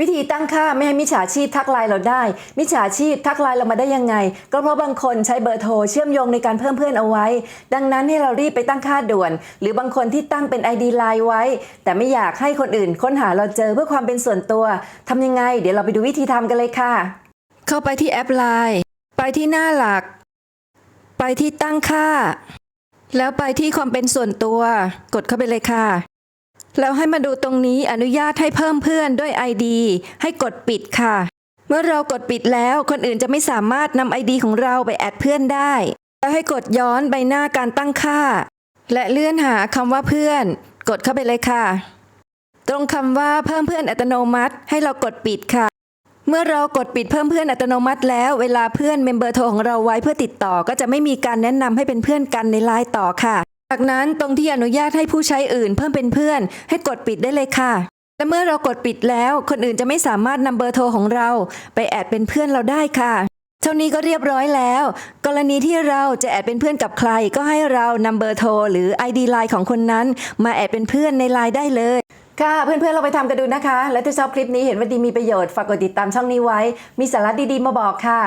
วิธีตั้งค่าไม่ให้มิจฉาชีพทักไลน์เราได้ มิจฉาชีพทักไลน์เรามาได้ยังไง ก็เพราะบางคนใช้เบอร์โทรเชื่อมโยงในการเพิ่มเพื่อนเอาไว้ ดังนั้นให้เรารีบไปตั้งค่าด่วน หรือบางคนที่ตั้งเป็น ID ไลน์ไว้ แต่ไม่อยากให้คนอื่นค้นหาเราเจอเพื่อความเป็นส่วนตัวทำยังไง เดี๋ยวเราไปดูวิธีทำกันเลยค่ะ เข้าไปที่แอปไลน์ไปที่หน้าหลัก ไปที่ตั้งค่า แล้วไปที่ความเป็นส่วนตัว กดเข้าไปเลยค่ะ แล้วให้มาดูตรงนี้อนุญาตให้เพิ่มเพื่อนด้วย ID ให้กดปิดค่ะ เมื่อเรากดปิดแล้วคนอื่นจะไม่สามารถนำ ID ของเราไปแอดเพื่อนได้ แล้วให้กดย้อนใบหน้าการตั้งค่า และเลื่อนหาคำว่าเพื่อน กดเข้าไปเลยค่ะ ตรงคำว่าเพิ่มเพื่อนอัตโนมัติ ให้เรากดปิดค่ะ เมื่อเรากดปิดเพิ่มเพื่อนอัตโนมัติ แล้วเวลาเพื่อนเมมเบอร์โทรของเราไว้เพื่อติดต่อก็จะไม่มีการแนะนำให้เป็นเพื่อนกันในไลน์ต่อค่ะ จากนั้นตรงที่อนุญาตให้ผู้ใช้อื่นเพิ่มเป็นเพื่อน ให้กดปิดได้เลยค่ะ และเมื่อเรากดปิดแล้ว คนอื่นจะไม่สามารถนำเบอร์โทรของเรา ไปแอดเป็นเพื่อนเราได้ค่ะ เท่านี้ก็เรียบร้อยแล้ว กรณีที่เราจะแอดเป็นเพื่อนกับใคร ก็ให้เรานำเบอร์โทรหรือ ID ไลน์ของคนนั้น มาแอดเป็นเพื่อนในไลน์ได้เลย ค่ะ เพื่อนๆเราไปทำกันดูนะคะ และถ้าชอบคลิปนี้เห็นว่าดีมีประโยชน์ฝากกดติดตามช่องนี้ไว้ มีสาระดีๆมาบอกค่ะ